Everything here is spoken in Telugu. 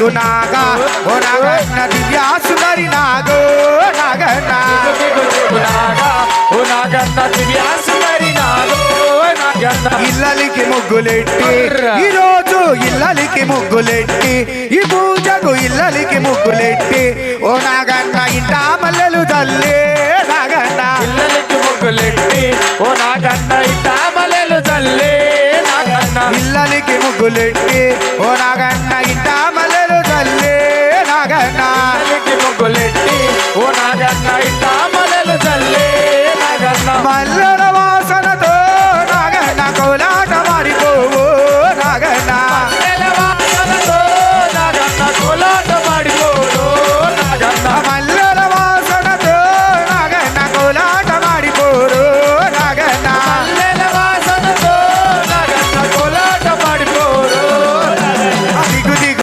నీకు నాగా ఓ నాగన్న దివ్యా సుందరి నాగో నాగన్న నాగా ఓ నాగన్న దివ్యాసుమరి నాగో నాగన్న ఇల్లలికి ముగ్గులెట్టి ఈ రోజు ఇల్లలికి ముగ్గులెట్టి ఈ పూజకు ఇల్లలికి ముగ్గులెట్టి ఓ నాగన్న ఇంట మల్లెలు తల్లే నాగన్న పిల్లలకి ముగ్గులెట్టి ఓ నాగన్న ఇట్టామలెలు చల్లే నాగన్న ఇల్లలికి ముగ్గులెట్టి ఓ నాగన్న నాగన్న మొగ్గులెట్టి ఓ నాగన్న ఇట్లా మల్లెలు చల్లే నాగన్న మల్ల